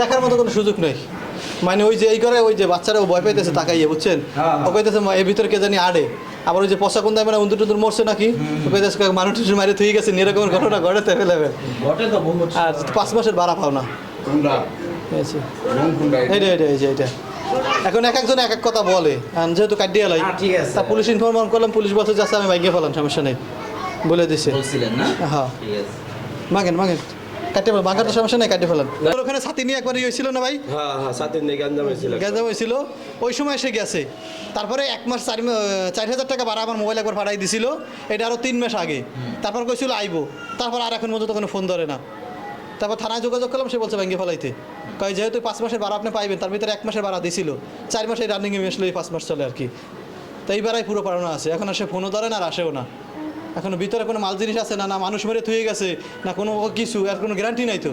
দেখার মতো কোনো সুযোগ নেই। মানে ওই যে এই করে ওই যে বাচ্চারা ভয় পাইতেছে তাকাইয়ে বুঝছেন? হ্যাঁ, ও কইতেছে "মা, এর ভিতরে কে জানি আড়ে। আবার ওই যে পচা কোন দামে উন্দুর টুন্দুর মরছে নাকি? কইতেছে মানুষ টুসুর মারে থুই গেছে এরকম ঘটনা ঘটে তেমে লেবে তো বহুত। আর পাঁচ মাসের ভাড়া পাও না। এইটা এইটা এই যে এটা এখন এক একজন এক এক কথা বলে। যেহেতু কাটিয়ে লাই হ্যাঁ। তা পুলিশ ইনফরমেশন করলাম পুলিশ বলছে যাচ্ছে আমি বাইকে ফেলাম সমস্যা নেই। বলে দিছে। হ্যাঁ। মাগেন মাগেন। কাটে ফেলাম বাঙ্গার তো সমস্যা নেই কাটে ওর ওখানে ছাতি নিয়ে একবার হয়েছিল না ভাই? হ্যাঁ হ্যাঁ সাতের দিকে গঞ্জাম হয়েছিল। গ্যাজাম হয়েছিল। ওই সময় সে গেছে। তারপরে এক মাস চার চার হাজার টাকা ভাড়া আমার মোবাইল একবার ভাড়াই দিছিল। এটা আরও তিন মাস আগে। তারপর কইছিল আইবো। তারপর আর এখন পর্যন্ত কোনো ফোন ধরে না। তারপর থানায় যোগাযোগ করলাম সে বলছে ব্যাঙ্গে ফেলাইতে। কয় যেহেতু পাঁচ মাসের ভাড়া আপনি পাইবেন তার ভিতরে এক মাসের ভাড়া দিছিল। চার মাসে রানিংয়ে এই পাঁচ মাস চলে আর কি। তো এইবারাই পুরো পারানো আছে। এখন আর সে ফোনও ধরে না আর আসেও না। এখনও ভিতরে কোনো মাল জিনিস আছে না না মানুষ মেরে থুয়ে গেছে না কোনো কিছু আর কোনো গ্যারান্টি নাই তো।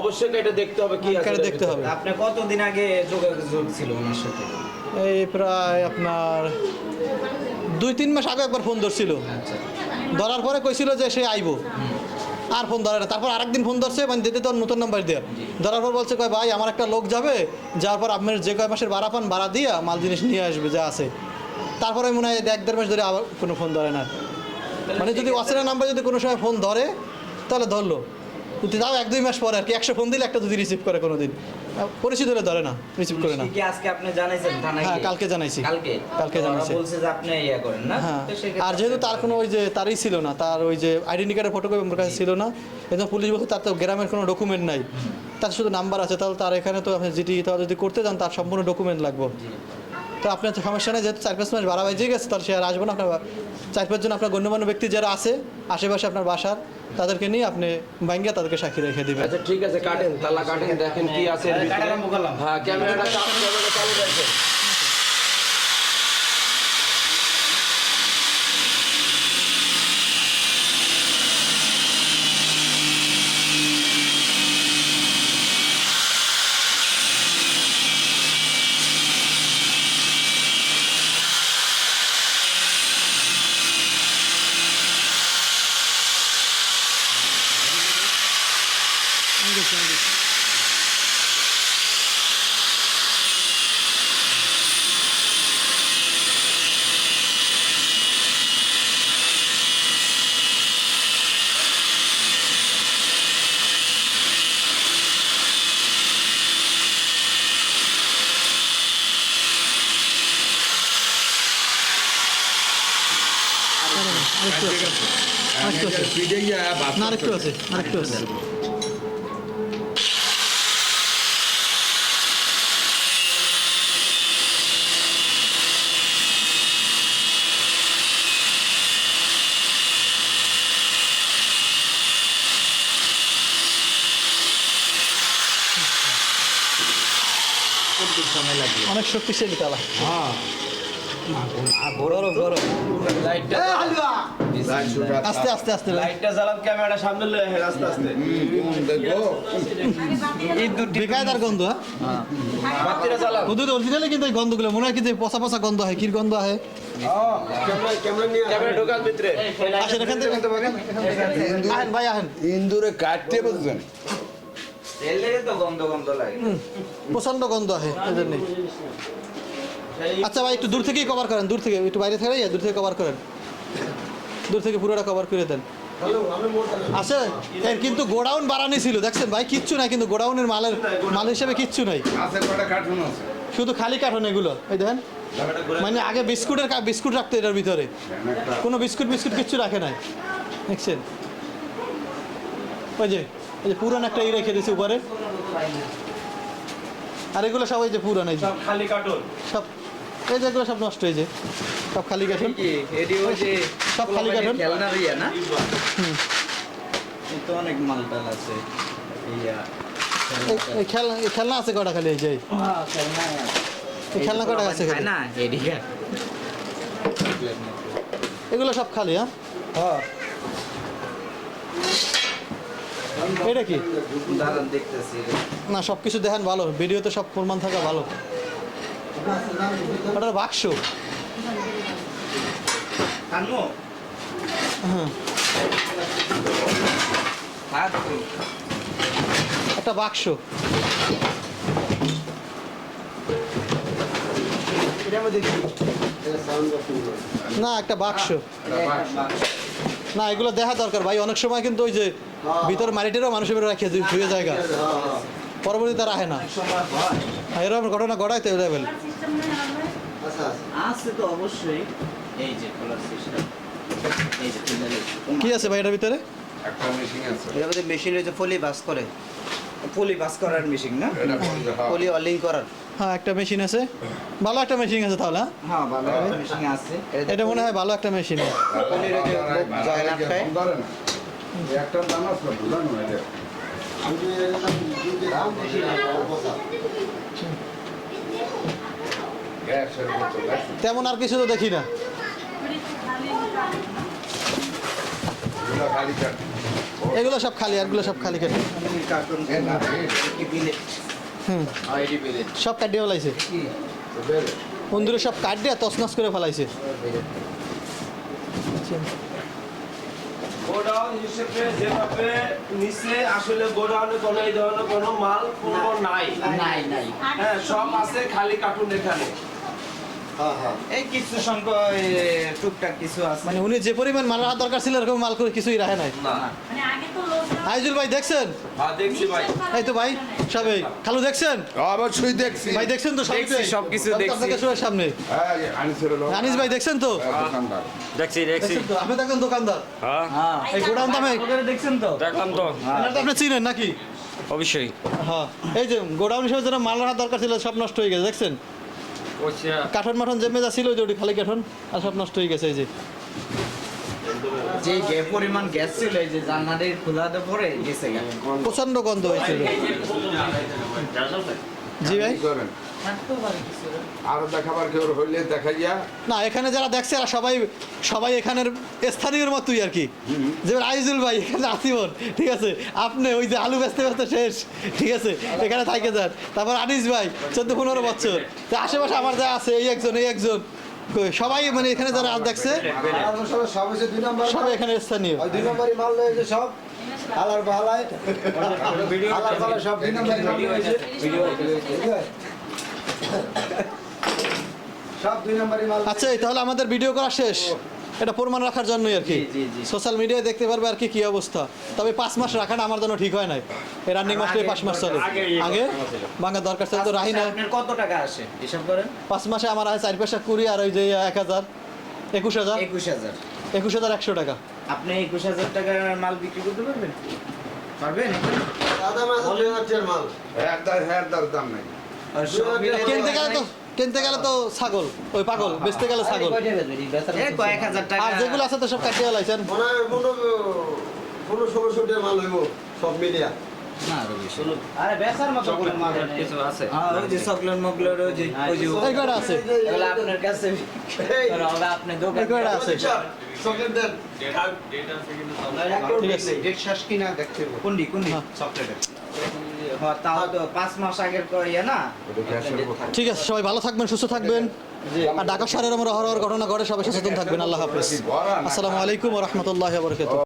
অবশ্যই এটা দেখতে হবে কি আছে দেখতে হবে। আপনি কতদিন আগে যোগাযোগ ছিল ওনার সাথে? এই প্রায় আপনার দুই তিন মাস আগে একবার ফোন ধরছিল। আচ্ছা। ধরার পরে কইছিল যে সে আইবো। আর ফোন ধরে না। তারপর আরেকদিন ফোন ধরছে মানে দিতে তোর নতুন নাম্বার দিয়ে। ধরার পর বলছে কয় ভাই আমার একটা লোক যাবে যাওয়ার পর আপনার যে কয় মাসের ভাড়া পান ভাড়া দিয়া মাল জিনিস নিয়ে আসবে যা আছে। তারপরে মনে হয় এক দেড় মাস ধরে আবার কোনো ফোন ধরে না। মানে যদি অচেনা নাম্বার যদি কোনো সময় ফোন ধরে তাহলে ধরলো। কিন্তু তাও এক দুই মাস পরে আর কি একশো ফোন দিলে একটা যদি রিসিভ করে কোনো দিন পরিচিত হলে ধরে না রিসিভ করে না। কি আজকে আপনি জানাইছেন থানায় হ্যাঁ কালকে জানাইছি। কালকে? কালকে জানাইছি। বলছে যে আপনি ইয়া করেন না। হ্যাঁ। আর যেহেতু তার কোনো ওই যে তারই ছিল না তার ওই যে আইডেন্টি কার্ডের ফটোকপি আমার কাছে ছিল না এবং পুলিশ বলছে তার তো গ্রামের কোনো ডকুমেন্ট নাই। তার শুধু নাম্বার আছে তাহলে তার এখানে তো আপনি জিটি তাহলে যদি করতে যান তার সম্পূর্ণ ডকুমেন্ট লাগবে। তো আপনার তো সমস্যা নেই যেহেতু চার পাঁচ মাস ভাড়া বাজিয়ে গেছে তাহলে সে আর আসব না আপনার চার পাঁচজন আপনার গণ্যমান্য ব্যক্তি যারা আছে আশেপাশে আপনার বাসার তাদেরকে নিয়ে আপনি ব্যাঙ্গে তাদেরকে সাক্ষী রেখে দিবেন। আচ্ছা ঠিক আছে কাটেন তালা কাটেন দেখেন কি আছে। হ্যাঁ ক্যামেরাটা চালু ক্যামেরাটা চালু রাখেন। আরেকটু আছে আরেকটু আছে পিঠে গিয়ে বাস না আরেকটু আছে আরেকটু আছে কতটুকু সময় লাগবে অনেক শক্তিশালী তালা হ্যাঁ গরম গরম লাইটটা আস্তে আস্তে আস্তে। লাইটটা জ্বালান ক্যামেরাটা সামনে লয়ে আসেন আস্তে আস্তে। দেখো বেকায়দার গন্ধ হ্যাঁ? বাতিটা জ্বালান ওদের অরিজিনালি কিন্তু এই গন্ধগুলো। মনে হয় কিন্তু পচা পচা গন্ধ হয় কির গন্ধ হয় ইন্দুরে কাটতে বলছেন। তেল লেগে তো গন্ধ গন্ধ প্রচণ্ড গন্ধ হয় জন্যই আচ্ছা ভাই একটু দূর থেকেই কভার করেন দূর থেকে একটু বাইরে থেকে দূর থেকে কভার করেন। দূর থেকে পুরোটা কভার করে দেন। আছে। এর কিন্তু গোডাউন বাড়ানি ছিল দেখছেন ভাই? কিচ্ছু নাই কিন্তু গোডাউনের মালের মাল হিসেবে কিচ্ছু নাই। শুধু খালি কার্টন এগুলো। এই দেখেন। মানে আগে বিস্কুটের বিস্কুট রাখতো এটার ভিতরে। কোনো বিস্কুট বিস্কুট কিচ্ছু রাখে নাই। দেখছেন? ওই যে ওই যে পুরান একটা ই রেখে দিয়েছে উপরে। আর এগুলো সব ওই যে পুরান এই যে। খালি কার্টুন সব এই যে এগুলো সব নষ্ট হয়েছে সব খালি সব খালি? খেলনা না? হুম। তো অনেক মালটাল আছে। ইয়া খেলনা খেলনা আছে কটা খালি? এই যে হ্যাঁ, খেলনা কটা আছে খালি না এডি এগুলো সব খালি হ্যাঁ? হ্যাঁ। এটা কি? না সব কিছু দেখেন ভালো। ভিডিওতে সব প্রমাণ থাকা ভালো। বাক্স? হ্যাঁ। একটা বাক্স। না, একটা বাক্স। না, এগুলো দেখা দরকার। ভাই, অনেক সময় কিন্তু ওই যে ভিতর মারিটেরও মানুষের রাখে ধুয়ে জায়গা। পরবর্তীতে রাখে না। সময় হয় এরকম ঘটনা ঘটায় তো লেভেল তো অবশ্যই। এই যে খোলার সিস্টেম। এই যে খুলে কি আছে ভাই এটার ভিতরে? একটা মেশিন আছে। এটা মেশিন রয়েছে ফলি বাস করে। ফলি বাস করার মেশিন না? বলতে ফলি অলিং করার। হ্যাঁ একটা মেশিন আছে। ভালো একটা মেশিন আছে তাহলে হ্যাঁ? হ্যাঁ ভালো মেশিন আছে। এটা মনে হয় ভালো একটা মেশিন জয়েন আটকায় না। একটা দাম আছে তেমন আর কিছু তো দেখি না। এগুলো সব খালি আরগুলো সব খালি কেটে হুম। সব কাটিয়ে ফেলাইছে। বন্ধুরা সব কাট দিয়ে তছনছ করে ফেলাইছে। গোডাউন হিসেবে যেভাবে নিচে আসলে গোডাউনে কোনো এই ধরনের কোনো মাল পূর্ণ নাই। নাই নাই। হ্যাঁ সব আছে খালি কার্টুন এখানে। এই কিছু সংখ্যক টুকটাক কিছু আছে। মানে উনি যে পরিমাণ মাল রাখা দরকার ছিল এরকম মাল করে কিছুই রাখে নাই। না। মানে আগে আইজুল ভাই দেখছেন? হ্যাঁ দেখছি ভাই। এই তো ভাই সবাই খালু দেখছেন? অবশ্যই দেখছি। ভাই দেখছেন তো সবই দেখছি, সবকিছু দেখছি। আপনাদের সামনে। হ্যাঁ। আনিস ভাই দেখছেন তো? হ্যাঁ, দোকানদার। দেখছি দেখছি। আপনি দেখেন দোকানদার। হ্যাঁ। এই গোডাউন দামে দেখছেন তো? দেখলাম তো। আপনি চিনেন নাকি? অবশ্যই। হ্যাঁ। এই যে গোডাউন হিসেবে যেন মাল রাখার দরকার ছিল সব নষ্ট হয়ে গেছে দেখছেন? কাঠন মাঠন যে মেজা ছিল ওই যে ওটি খালি কাঠন আর সব নষ্ট হয়ে গেছে এই যে। যে পরিমাণ গ্যাস ছিল এই যে খোলাতে পরে গেছে। প্রচণ্ড গন্ধ হয়েছিল। জি ভাই। আরও দেখাবার কেউ হইলে দেখাইয়া। না এখানে যারা দেখছে এরা সবাই সবাই এখানের স্থানীয়র মতোই আর কি। যেমন আইজুল ভাই এখানে আসিমন ঠিক আছে? আপনি ওই যে আলু বেচতে বেচতে শেষ ঠিক আছে? এখানে থাকে যান। তারপর আনিস ভাই চোদ্দ পনেরো বছর। তো আশেপাশে আমার যা আছে এই একজন এই একজন। সবাই মানে এখানে যারা দেখছে দুই নম্বর সবাই এখানে স্থানীয়। দুই নম্বরই মাল রয়েছে সব। আলার বাহালায় আলার বাহালায় সব দুই নম্বরই মাল রয়েছে। সব দুই নম্বরই মাল আচ্ছা তাহলে আমাদের ভিডিও করা শেষ। এটা প্রমাণ রাখার জন্যই আর কি। সোশ্যাল মিডিয়ায় দেখতে পারবে আর কি কি অবস্থা। তবে পাঁচ মাস রাখাটা আমার জন্য ঠিক হয় নাই। এই রানিং মাসটা পাঁচ মাস চলে। আগে ভাঙা দরকার ছিল। তো রাহি না কত টাকা আসে? হিসাব করেন। পাঁচ মাসে আমার আছে চার পয়সা কুড়ি আর ওই যে এক হাজার। একুশ হাজার। একুশ হাজার। একুশ হাজার একশো টাকা। আপনি একুশ হাজার টাকার মাল বিক্রি করতে পারবেন? পারবেন? দুই মাল। হ্যাঁ দার হ্যাঁ দাম নাই। কিনতে গেলে তো? কিনতে গেলে তো ছাগল ওই পাগল বেচতে গেলে ছাগল। আর যেগুলো আছে তো সব কাটিয়ে লাইছেন। মাল হইব সব কোনটি কোনটি হ্যাঁ। চকলেটের হ্যাঁ। তাও তো পাঁচ মাস আগের ইয়ে না। ঠিক আছে সবাই ভালো থাকবেন সুস্থ থাকবেন। আর ঢাকা শহরের আমরা হরহর ঘটনা ঘটে সবাই সচেতন থাকবেন আল্লাহ হাফিজ। আসসালামু আলাইকুম রহমতুল্লাহ বরকাত